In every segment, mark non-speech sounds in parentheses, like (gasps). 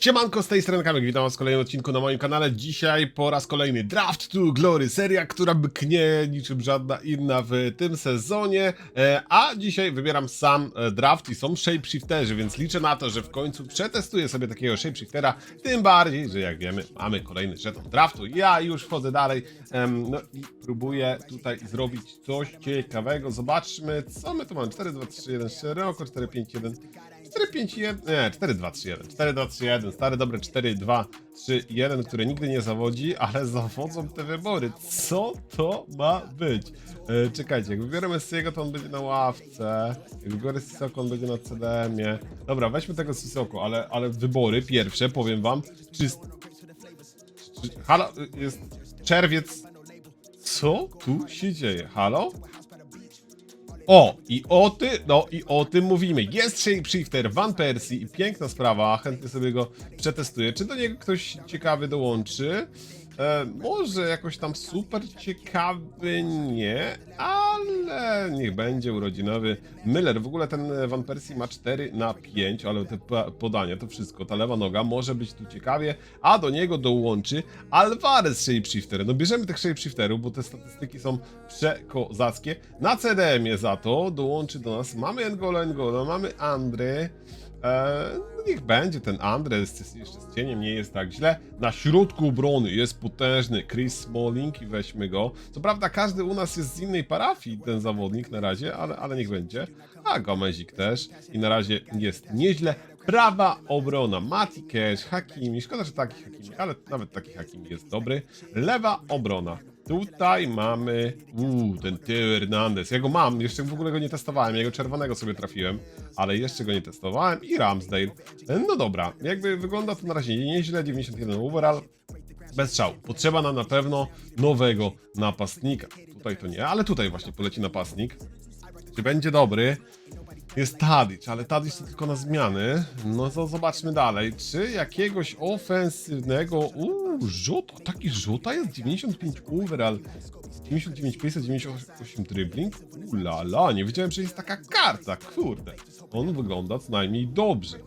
Siemanko, z tej strony Kamek, witam was w kolejnym odcinku na moim kanale. Dzisiaj po raz kolejny Draft to Glory, seria, która bknie niczym żadna inna w tym sezonie. E, a dzisiaj wybieram sam e, draft i są shapeshifterzy, więc liczę na to, że w końcu przetestuję sobie takiego shapeshiftera. Tym bardziej, że jak wiemy, mamy kolejny żeton draftu. Ja już wchodzę dalej no i próbuję tutaj zrobić coś ciekawego. Zobaczmy, co my tu mamy. 4, 2, 3, 1, 4, oko 4, 5, 1. 4, 5, 1, nie, 4, 2, 3, 1, 4, 2, 3, 1, stare dobre 4, 2, 3, 1, które nigdy nie zawodzi, ale zawodzą te wybory. Co to ma być? E, czekajcie, jak wybiorę Messiego, to on będzie na ławce, jak wybiorę Sisoko, on będzie na CDM-ie. Dobra, weźmy tego Sisoko, ale, ale wybory pierwsze, powiem wam, czy... czy halo, jest czerwiec... Co tu się dzieje? Halo? O, i o ty, no i o tym mówimy. Jest Shapeshifter Van Persie i piękna sprawa, chętnie sobie go przetestuję. Czy do niego ktoś ciekawy dołączy? E, może jakoś tam super ciekawy nie, ale niech będzie urodzinowy. Miller, w ogóle ten Van Persie ma 4 na 5, ale te podania, to wszystko, ta lewa noga może być tu ciekawie, a do niego dołączy Alvarez Shapeshifter. No bierzemy tych Shapeshifterów, bo te statystyki są przekozackie. Na CDM-ie za to dołączy do nas, mamy N'Golo N'Golo, mamy Andry, Eee, niech będzie ten Andres jeszcze z cieniem, nie jest tak źle. Na środku obrony jest potężny Chris Smalling i weźmy go. Co prawda każdy u nas jest z innej parafii, ten zawodnik na razie, ale, ale niech będzie. A Gomezik też i na razie jest nieźle. Prawa obrona, Mati Cash, Hakimi, szkoda, że taki Hakimi, ale nawet taki Hakimi jest dobry. Lewa obrona. Tutaj mamy. Uuu, ten Teo Hernandez. Ja go mam, jeszcze w ogóle go nie testowałem. Jego czerwonego sobie trafiłem, ale jeszcze go nie testowałem. I Ramsdale. No dobra, jakby wygląda to na razie nieźle. 91 overall. Bez strzału. Potrzeba nam na pewno nowego napastnika. Tutaj to nie, ale tutaj właśnie poleci napastnik. Czy będzie dobry? Jest Tadic, ale Tadic to tylko na zmiany. No to zobaczmy dalej. Czy jakiegoś ofensywnego. Uuu, rzut. Taki rzuta jest 95 overall. 99 pace, 98 dribbling. Ulala, nie wiedziałem, że jest taka karta. Kurde. On wygląda co najmniej dobrze.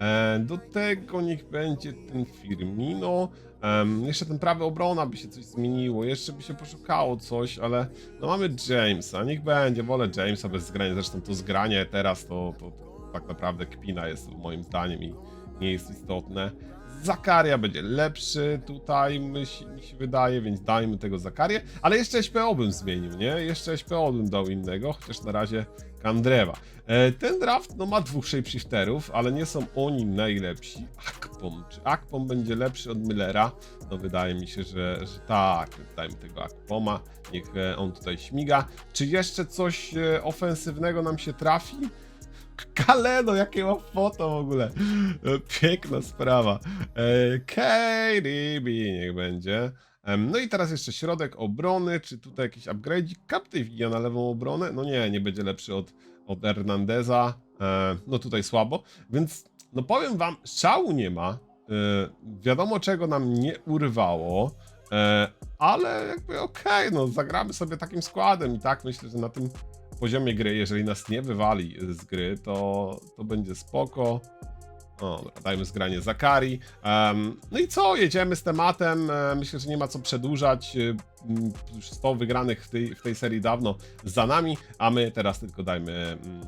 E, do tego niech będzie ten Firmino. Em, jeszcze ten prawy obrona by się coś zmieniło, jeszcze by się poszukało coś, ale no mamy Jamesa, niech będzie, wolę Jamesa bez zgrania, zresztą to zgranie teraz to, to, to tak naprawdę kpina jest moim zdaniem i nie jest istotne. Zakaria będzie lepszy tutaj, mi się, wydaje, więc dajmy tego Zakarię, ale jeszcze SPO bym zmienił, nie? Jeszcze SPO bym dał innego, chociaż na razie Kandrewa. E, ten draft no, ma dwóch shapeshifterów, ale nie są oni najlepsi. Akpom. Czy Akpom będzie lepszy od Millera? No wydaje mi się, że, że tak. Dajmy tego Akpoma. Niech e, on tutaj śmiga. Czy jeszcze coś e, ofensywnego nam się trafi? Kaleno, jakie ma foto w ogóle. E, Piękna sprawa. E, KDB niech będzie. No i teraz jeszcze środek obrony, czy tutaj jakiś upgrade? Idzie na lewą obronę? No nie, nie będzie lepszy od, od Hernandeza. E, No tutaj słabo, więc no powiem wam, szału nie ma. Wiadomo czego nam nie urwało, ale jakby okej, no zagramy sobie takim składem i tak myślę, że na tym poziomie gry, jeżeli nas nie wywali z gry, to, to będzie spoko. O, dajmy zgranie Zakari. Em, no i co, jedziemy z tematem. E, myślę, że nie ma co przedłużać. E, Już 100 wygranych w tej, w tej serii dawno za nami, a my teraz tylko dajmy. mm,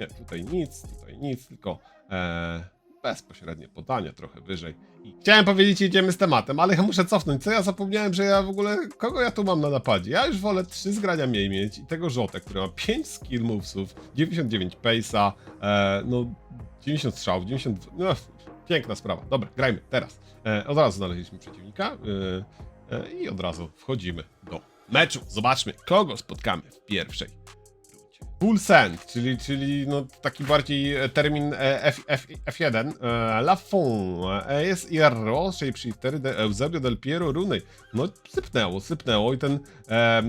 Nie, tutaj nic, tutaj nic, tylko e, bezpośrednie podania trochę wyżej. I chciałem powiedzieć, jedziemy z tematem, ale ja muszę cofnąć. Co ja zapomniałem, że ja w ogóle. Kogo ja tu mam na napadzie? Ja już wolę 3 zgrania mniej mieć i tego żotę, który ma 5 skill movesów, 99 pace'a, e, no 90 strzałów, 90. No, piękna sprawa. Dobra, grajmy teraz. E, od razu znaleźliśmy przeciwnika e, e, i od razu wchodzimy do meczu. Zobaczmy, kogo spotkamy w pierwszej. Full send, czyli, czyli no, taki bardziej e, termin e, F, F, F1. E, Lafon, ES Ierro, Shapeshifter, de Eusebio del Piero, Runej. No sypnęło, sypnęło i ten,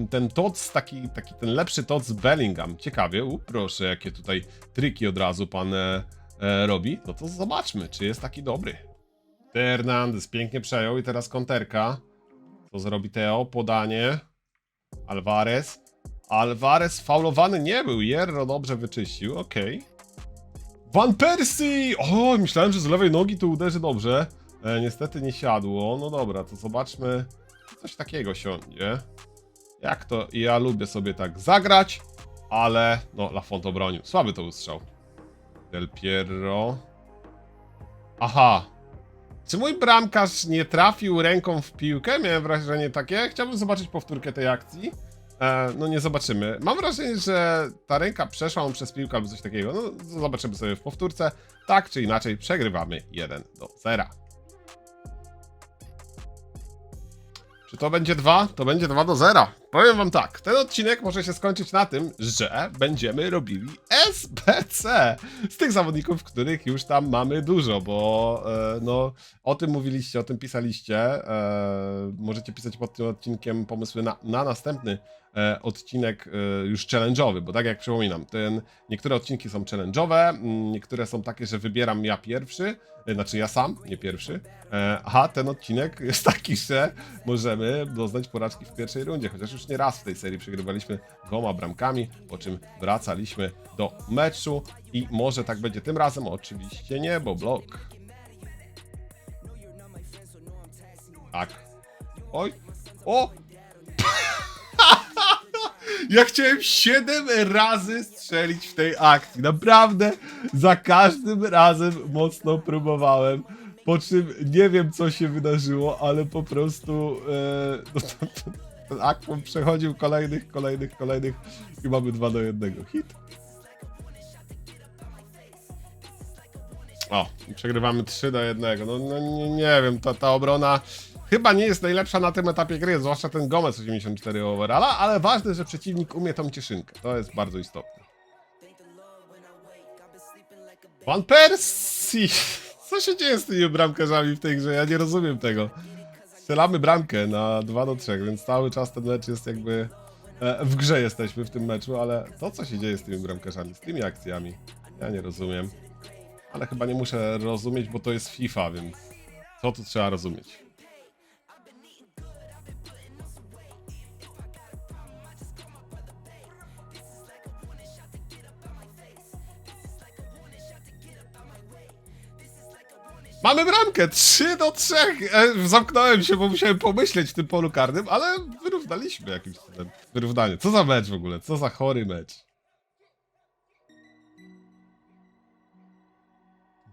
ten TOC, taki, taki ten lepszy TOC Bellingham. Ciekawie, u, proszę, jakie tutaj triki od razu pan robi. No to zobaczmy, czy jest taki dobry. Hernandez pięknie przejął i teraz konterka. Co zrobi Teo? Podanie. Alvarez. Alvarez faulowany nie był. Jerro dobrze wyczyścił, okej. Van Persie! O, myślałem, że z lewej nogi to uderzy dobrze. E, niestety nie siadło. No dobra, to zobaczmy. Coś takiego siądzie. Jak to? Ja lubię sobie tak zagrać, ale no, Lafont obronił. Słaby to ustrzał. Del Piero. Aha. Czy mój bramkarz nie trafił ręką w piłkę? Miałem wrażenie takie. Chciałbym zobaczyć powtórkę tej akcji. E, no nie zobaczymy. Mam wrażenie, że ta ręka przeszła przez piłkę albo coś takiego. No zobaczymy sobie w powtórce. Tak czy inaczej przegrywamy 1 do 0. Czy to będzie 2? To będzie 2 do 0. Powiem wam tak, ten odcinek może się skończyć na tym, że będziemy robili SBC z tych zawodników, których już tam mamy dużo, bo e, no o tym mówiliście, o tym pisaliście. E, możecie pisać pod tym odcinkiem pomysły na, na następny odcinek e, już challenge'owy, bo tak jak przypominam, ten, niektóre odcinki są challenge'owe, mm, niektóre są takie, że wybieram ja pierwszy, e, znaczy ja sam, nie pierwszy, e, a ten odcinek (laughs) jest taki, że możemy doznać porażki w pierwszej rundzie, chociaż już nie raz w tej serii przegrywaliśmy dwoma bramkami, po czym wracaliśmy do meczu i może tak będzie tym razem, oczywiście nie, bo blok. Tak. Oj. O! Ja chciałem 7 razy strzelić w tej akcji. Naprawdę za każdym razem mocno próbowałem. Po czym nie wiem co się wydarzyło, ale po prostu e, no to, to, ten akwon przechodził kolejnych, kolejnych, kolejnych i mamy 2 do 1. Hit. O, przegrywamy 3 do 1. No, no nie, nie wiem, ta, ta obrona chyba nie jest najlepsza na tym etapie gry, zwłaszcza ten Gomez 84 overalla, ale ważne, że przeciwnik umie tą cieszynkę. To jest bardzo istotne. Van Persie! (laughs) Co się dzieje z tymi bramkarzami w tej grze? Ja nie rozumiem tego. Strzelamy bramkę na 2 do 3, więc cały czas ten mecz jest jakby... e, W grze jesteśmy w tym meczu, ale to co się dzieje z tymi bramkarzami, z tymi akcjami, ja nie rozumiem. Ale chyba nie muszę rozumieć, bo to jest FIFA, więc co tu trzeba rozumieć? Mamy bramkę! 3 do 3! E, zamknąłem się, bo musiałem pomyśleć w tym polu karnym, ale wyrównaliśmy jakimś cudem. Wyrównanie. Co za mecz w ogóle? Co za chory mecz?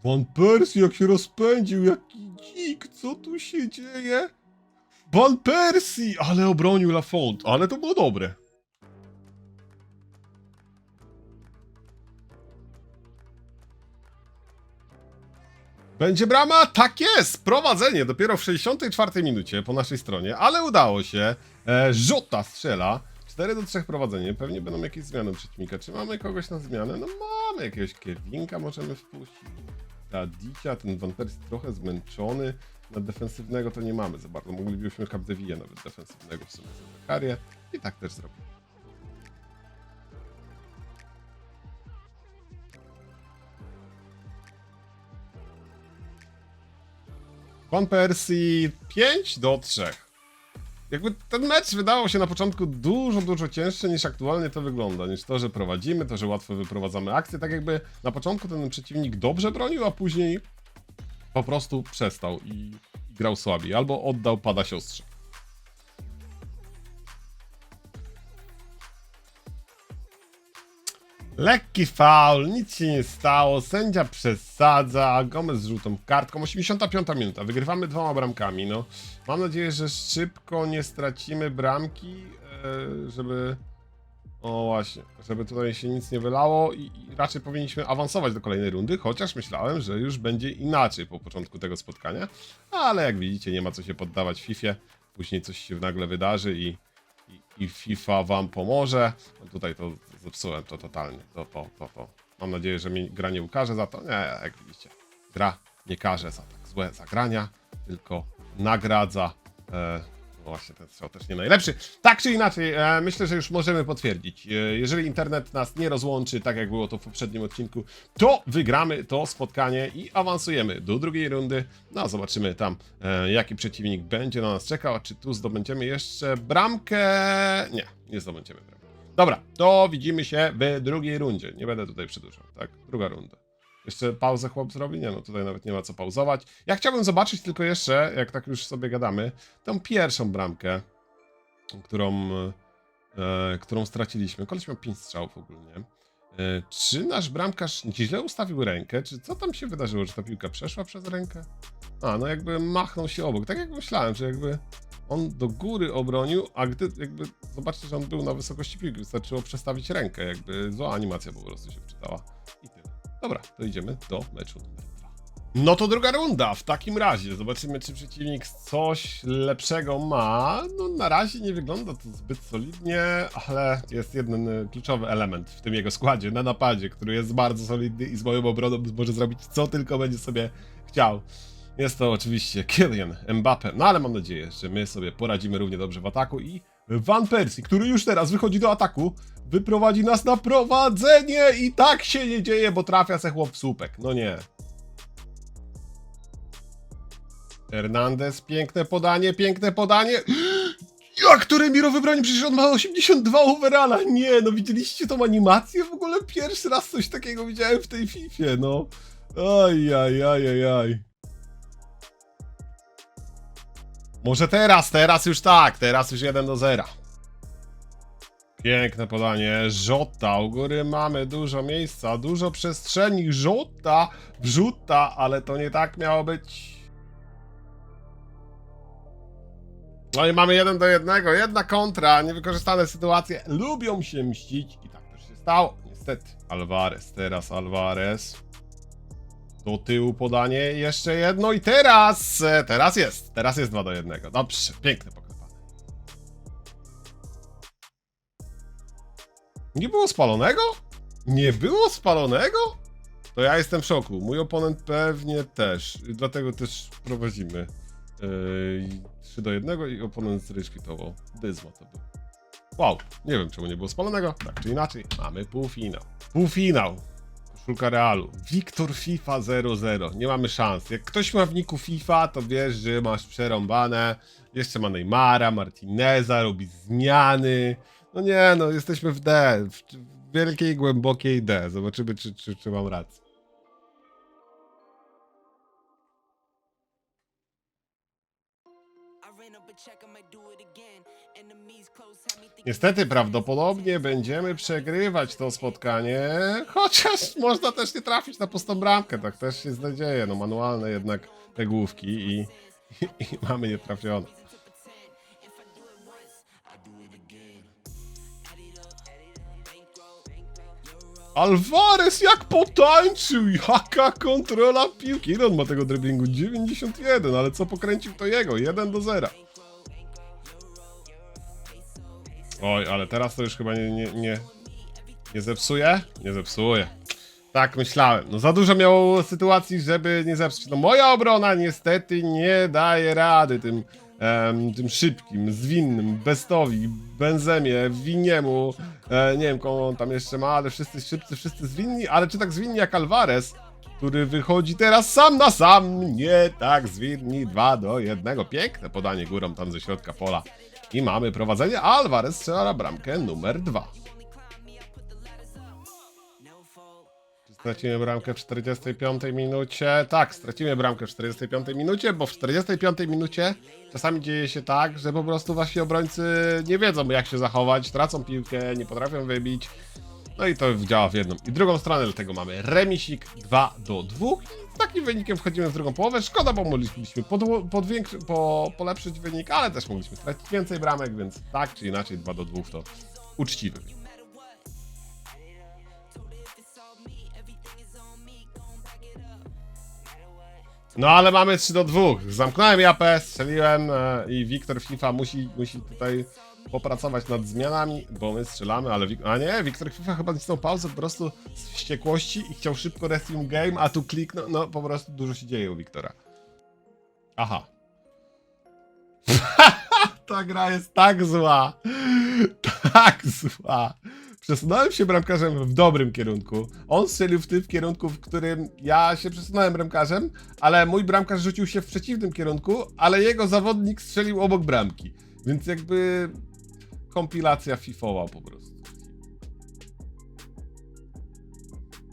Van Persie jak się rozpędził, jaki dzik, co tu się dzieje? Van Persie! Ale obronił Lafont, ale to było dobre. Będzie brama? Tak jest! Prowadzenie dopiero w 64 minucie po naszej stronie, ale udało się. E, Żota strzela. 4 do 3 prowadzenie. Pewnie będą jakieś zmiany przeciwnika. Czy mamy kogoś na zmianę? No mamy jakiegoś Kevinka możemy wpuścić. Tadicia, ten Van Persie trochę zmęczony. Na defensywnego to nie mamy za bardzo. Moglibyśmy Capdeville nawet defensywnego w sumie za Zakarię. I tak też zrobimy. Van Persie 5 do 3. Jakby ten mecz wydawał się na początku dużo, dużo cięższy niż aktualnie to wygląda. Niż to, że prowadzimy, to, że łatwo wyprowadzamy akcję. Tak jakby na początku ten przeciwnik dobrze bronił, a później po prostu przestał i grał słabiej. Albo oddał pada siostrze. Lekki faul, nic się nie stało, sędzia przesadza, Gomez z żółtą kartką, 85 minuta, wygrywamy dwoma bramkami, no. Mam nadzieję, że szybko nie stracimy bramki, e, żeby... O właśnie, żeby tutaj się nic nie wylało i, raczej powinniśmy awansować do kolejnej rundy, chociaż myślałem, że już będzie inaczej po początku tego spotkania, ale jak widzicie nie ma co się poddawać FIFA, później coś się nagle wydarzy i, i, i FIFA wam pomoże. No tutaj to zepsułem to totalnie. To, to, to, to. Mam nadzieję, że mi gra nie ukaże za to. Nie, jak widzicie. Gra nie karze za tak złe zagrania, tylko nagradza. E, no właśnie, ten strzał też nie najlepszy. Tak czy inaczej, e, myślę, że już możemy potwierdzić. E, jeżeli internet nas nie rozłączy, tak jak było to w poprzednim odcinku, to wygramy to spotkanie i awansujemy do drugiej rundy. No, zobaczymy tam, e, jaki przeciwnik będzie na nas czekał. Czy tu zdobędziemy jeszcze bramkę? Nie, nie zdobędziemy bramki. Dobra, to widzimy się w drugiej rundzie. Nie będę tutaj przedłużał, tak? Druga runda. Jeszcze pauzę chłop zrobi? Nie, no tutaj nawet nie ma co pauzować. Ja chciałbym zobaczyć tylko jeszcze, jak tak już sobie gadamy, tą pierwszą bramkę, którą, e, którą straciliśmy. Koleś miał 5 strzałów ogólnie. E, czy nasz bramkarz źle ustawił rękę? Czy co tam się wydarzyło? Czy ta piłka przeszła przez rękę? A, no jakby machnął się obok. Tak jak myślałem, że jakby on do góry obronił, a gdy jakby zobaczcie, że on był na wysokości piłki, wystarczyło przestawić rękę, jakby zła animacja po prostu się wczytała. I tyle. Dobra, to idziemy do meczu numer. No to druga runda. W takim razie zobaczymy, czy przeciwnik coś lepszego ma. No na razie nie wygląda to zbyt solidnie, ale jest jeden y, kluczowy element w tym jego składzie na napadzie, który jest bardzo solidny i z moją obroną może zrobić co tylko będzie sobie chciał. Jest to oczywiście Kylian Mbappe, no ale mam nadzieję, że my sobie poradzimy równie dobrze w ataku i Van Persie, który już teraz wychodzi do ataku, wyprowadzi nas na prowadzenie i tak się nie dzieje, bo trafia se chłop w słupek. No nie. Hernandez, piękne podanie, piękne podanie. (gasps) Jak to Remiro wybroni? Przecież on ma 82 overalla. Nie, no widzieliście tą animację? W ogóle pierwszy raz coś takiego widziałem w tej Fifie, no. Aj, aj, aj, aj, aj. Może teraz, teraz już tak, teraz już 1 do 0. Piękne podanie, Żota, u góry mamy dużo miejsca, dużo przestrzeni, Żota, wrzuta, ale to nie tak miało być. No i mamy 1 do 1, jedna kontra, niewykorzystane sytuacje lubią się mścić i tak też się stało, niestety. Alvarez, teraz Alvarez. Do tyłu podanie, jeszcze jedno i teraz, e, teraz jest, teraz jest 2 do 1. Dobrze, piękne poklepane. Nie było spalonego? Nie było spalonego? To ja jestem w szoku. Mój oponent pewnie też. Dlatego też prowadzimy. Yy, 3 do 1 i oponent zreszkitował. Dyzma to był. Wow, nie wiem czemu nie było spalonego. Tak czy inaczej, mamy półfinał. Półfinał. Koszulka Realu. Wiktor FIFA 00. Nie mamy szans. Jak ktoś ma w niku FIFA, to wiesz, że masz przerąbane. Jeszcze ma Neymara, Martineza, robi zmiany. No nie, no jesteśmy w D. W wielkiej, głębokiej D. Zobaczymy, czy, czy, czy mam rację. Niestety, prawdopodobnie będziemy przegrywać to spotkanie, chociaż można też nie trafić na pustą bramkę, tak też się znadzieje, no manualne jednak te główki i, i, i mamy nietrafione. Alvarez jak potańczył, jaka kontrola piłki. Ile on ma tego driblingu? 91, ale co pokręcił to jego, 1 do 0. Oj, ale teraz to już chyba nie, nie, nie, nie zepsuje? Nie zepsuje. Tak myślałem. No za dużo miało sytuacji, żeby nie zepsuć. No moja obrona niestety nie daje rady tym, tym szybkim, zwinnym, Bestowi, Benzemie, Winiemu. E, nie wiem, kogo on tam jeszcze ma, ale wszyscy szybcy, wszyscy zwinni, ale czy tak zwinni jak Alvarez, który wychodzi teraz sam na sam, nie tak zwinni, 2 do 1. Piękne podanie górą tam ze środka pola. I mamy prowadzenie, Alvarez strzela na bramkę numer 2. Czy stracimy bramkę w 45 minucie? Tak, stracimy bramkę w 45 minucie, bo w 45 minucie czasami dzieje się tak, że po prostu wasi obrońcy nie wiedzą jak się zachować, tracą piłkę, nie potrafią wybić. No i to działa w jedną i drugą stronę, dlatego mamy remisik 2 do 2. Takim wynikiem wchodzimy w drugą połowę. Szkoda, bo mogliśmy po, polepszyć wynik, ale też mogliśmy stracić więcej bramek, więc tak czy inaczej 2 do 2 to uczciwy. No ale mamy 3 do 2. Zamknąłem japę, strzeliłem e, i Wiktor FIFA musi, musi tutaj popracować nad zmianami, bo my strzelamy, ale... Wik- a nie, Wiktor FIFA chyba nacisnął pauzę po prostu z wściekłości i chciał szybko resume game, a tu kliknął, no po prostu dużo się dzieje u Wiktora. Aha. (laughs) Ta gra jest tak zła. Tak zła. Przesunąłem się bramkarzem w dobrym kierunku. On strzelił w tym kierunku, w którym ja się przesunąłem bramkarzem, ale mój bramkarz rzucił się w przeciwnym kierunku, ale jego zawodnik strzelił obok bramki. Więc jakby kompilacja FIFOwa po prostu.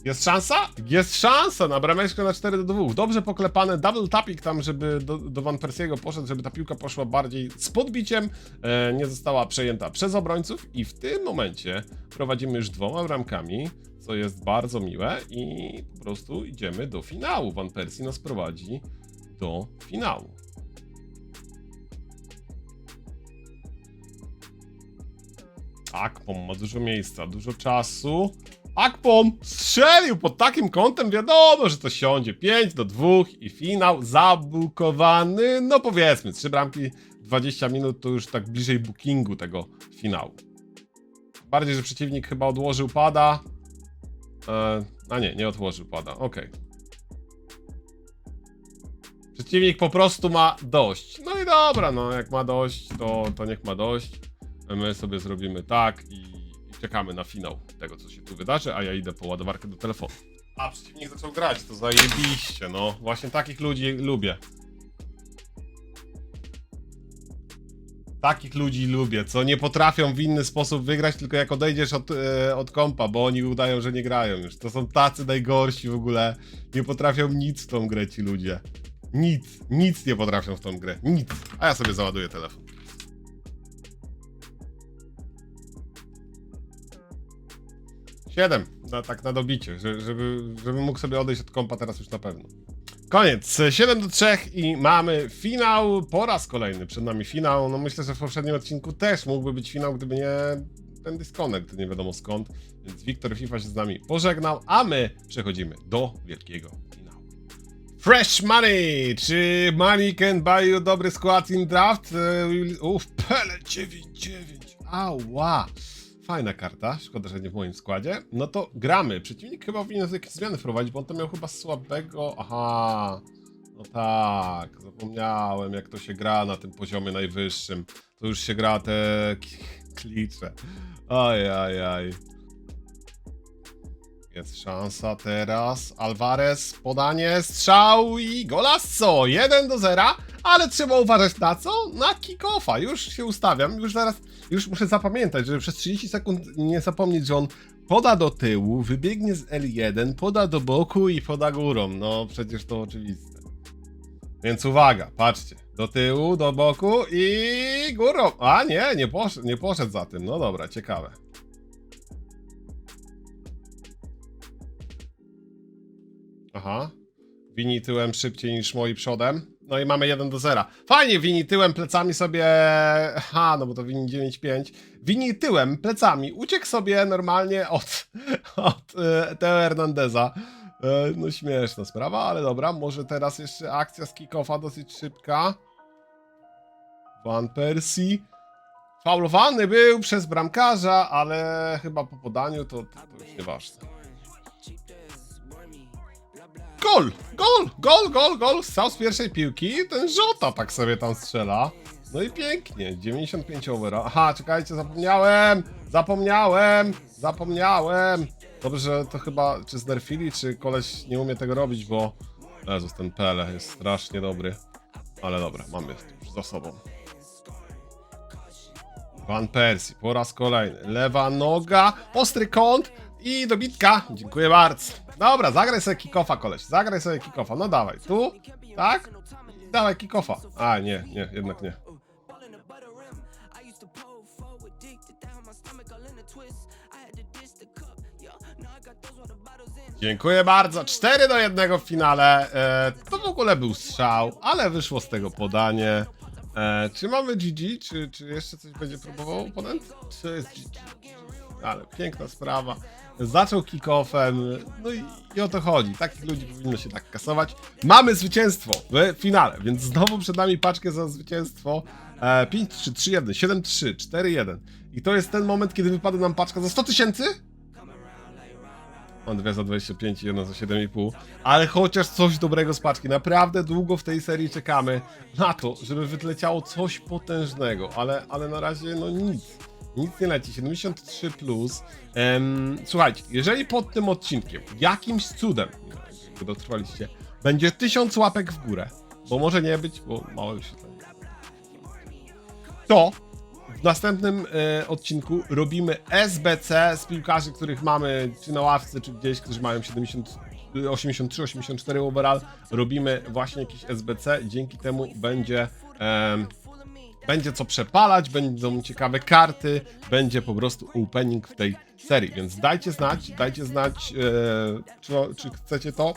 Jest szansa? Jest szansa na brameczkę na 4 do 2. Dobrze poklepane, double tapping tam, żeby do, do Van Persiego poszedł, żeby ta piłka poszła bardziej z podbiciem, e, nie została przejęta przez obrońców i w tym momencie prowadzimy już dwoma bramkami, co jest bardzo miłe i po prostu idziemy do finału. Van Persie nas prowadzi do finału. Akpom ma dużo miejsca, dużo czasu. Akpom strzelił pod takim kątem, wiadomo, że to siądzie. 5 do 2 i finał zabukowany. No powiedzmy, trzy bramki, 20 minut to już tak bliżej bookingu tego finału. Bardziej, że przeciwnik chyba odłożył pada. E, a nie, nie odłożył pada, okej. Przeciwnik po prostu ma dość. No i dobra, no jak ma dość, to, to niech ma dość. My sobie zrobimy tak i, czekamy na finał tego, co się tu wydarzy, a ja idę po ładowarkę do telefonu. A przeciwnik zaczął grać, to zajebiście, no. Właśnie takich ludzi lubię. Takich ludzi lubię, co nie potrafią w inny sposób wygrać, tylko jak odejdziesz od, e, od kompa, bo oni udają, że nie grają już. To są tacy najgorsi w ogóle. Nie potrafią nic w tą grę ci ludzie. Nic, nic nie potrafią w tą grę. Nic. A ja sobie załaduję telefon. Siedem, tak na dobicie, że- żeby, żeby mógł sobie odejść od kompa teraz już na pewno. Koniec, 7 do 3 i mamy finał po raz kolejny. Przed nami finał. No myślę, że w poprzednim odcinku też mógłby być finał, gdyby nie ten disconnect, nie wiadomo skąd. Więc Wiktor FIFA się z nami pożegnał, a my przechodzimy do wielkiego finału. Fresh Money! Czy Money can buy you dobry skład in draft? E, Uff, Pele 9-9. Ała! Fajna karta, szkoda, że nie w moim składzie. No to gramy. Przeciwnik chyba powinien jakieś zmiany wprowadzić, bo on to miał chyba słabego. Aha. No tak, zapomniałem jak to się gra na tym poziomie najwyższym. To już się gra te (laughs) klicze. Aj, aj, aj. Jest szansa teraz. Alvarez, podanie, strzał i golasso! 1 do 0, ale trzeba uważać na co? Na kick-offa. Już się ustawiam, już zaraz, już muszę zapamiętać, żeby przez 30 sekund nie zapomnieć, że on poda do tyłu, wybiegnie z L1, poda do boku i poda górą. No przecież to oczywiste. Więc uwaga, patrzcie. Do tyłu, do boku i górą. A nie, nie poszedł, nie poszedł za tym. No dobra, ciekawe. Aha. Wini tyłem szybciej niż moi przodem. No i mamy 1 do 0. Fajnie, Wini tyłem plecami sobie. Ha, no bo to Wini 9-5. Wini tyłem plecami uciekł sobie normalnie od, od e, Teo Hernandeza. E, no śmieszna sprawa, ale dobra. Może teraz jeszcze akcja z kick-offa dosyć szybka. Van Persie. Faulowany był przez bramkarza, ale chyba po podaniu to, to, to już nieważne. Gol! Gol! Gol, gol, gol! Strzał z pierwszej piłki. Ten Żota tak sobie tam strzela. No i pięknie. 95 overa. Aha, czekajcie, zapomniałem! Zapomniałem! Zapomniałem! Dobrze, to chyba czy znerfili, czy koleś nie umie tego robić, bo... Jezus, ten Pele jest strasznie dobry. Ale dobra, mamy już za sobą. Van Persie po raz kolejny. Lewa noga, ostry kąt i dobitka. Dziękuję bardzo. Dobra, zagraj sobie kickoffa, koleś. Zagraj sobie kickoffa. No dawaj, tu, tak? Dawaj kickoffa. A, nie, nie, jednak nie. Dziękuję bardzo. 4 do 1 w finale. E, to w ogóle był strzał, ale wyszło z tego podanie. E, czy mamy GG? Czy, czy jeszcze coś będzie próbował oponent? Czy jest GG? Ale piękna sprawa. Zaczął kick-offem, no i, i o to chodzi. Takich ludzi powinno się tak kasować. Mamy zwycięstwo w finale, więc znowu przed nami paczkę za zwycięstwo. E, 5, 3, 3, 1, 7, 3, 4, 1. I to jest ten moment, kiedy wypada nam paczka za 100 tysięcy? Mam dwie za 25 i jedna za 7,5. Ale chociaż coś dobrego z paczki. Naprawdę długo w tej serii czekamy na to, żeby wyleciało coś potężnego. Ale, ale na razie no nic. Nic nie leci. 73 plus. Em, słuchajcie, jeżeli pod tym odcinkiem jakimś cudem, jakby dotrwaliście, będzie 1000 łapek w górę, bo może nie być, bo małe wyświetlenie. To W następnym e, odcinku robimy SBC z piłkarzy, których mamy czy na ławce, czy gdzieś, którzy mają 70, 83, 84 overall. Robimy właśnie jakiś SBC, dzięki temu będzie... będzie co przepalać, będą ciekawe karty, będzie po prostu opening w tej serii, więc dajcie znać, dajcie znać, e, czy, czy chcecie to,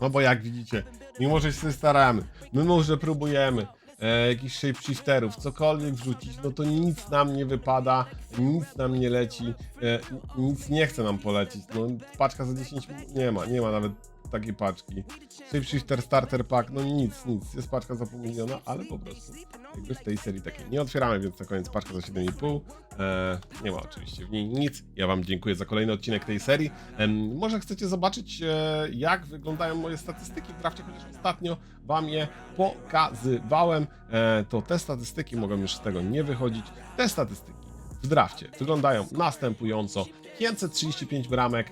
no bo jak widzicie, mimo że się staramy, mimo że próbujemy e, jakichś shapeshifterów, cokolwiek wrzucić, no to nic nam nie wypada, nic nam nie leci, e, nic nie chce nam polecić, no paczka za 10 nie ma, nie ma nawet takiej paczki. Shapeshifter Starter Pack, no nic, nic, jest paczka za pół miliona, ale po prostu jakby w tej serii takiej nie otwieramy, więc na koniec paczka za 7,5. E, nie ma oczywiście w niej nic. Ja Wam dziękuję za kolejny odcinek tej serii. Em, może chcecie zobaczyć, e, jak wyglądają moje statystyki w drafcie, chociaż ostatnio Wam je pokazywałem. E, to te statystyki mogą już z tego nie wychodzić. Te statystyki w drafcie wyglądają następująco. 535 bramek,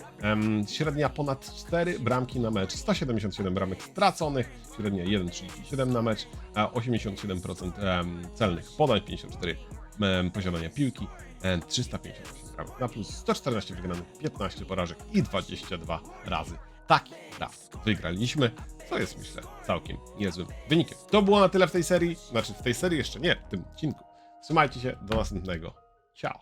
średnia ponad 4 bramki na mecz, 177 bramek straconych, średnia 1,37 na mecz, a 87% em, celnych podań, 54 em, posiadania piłki, em, 358 bramek na plus, 114 wygranych, 15 porażek i 22 razy taki draft wygraliśmy, co jest myślę całkiem niezłym wynikiem. To było na tyle w tej serii, znaczy w tej serii jeszcze nie, w tym odcinku. Trzymajcie się, do następnego. Ciao.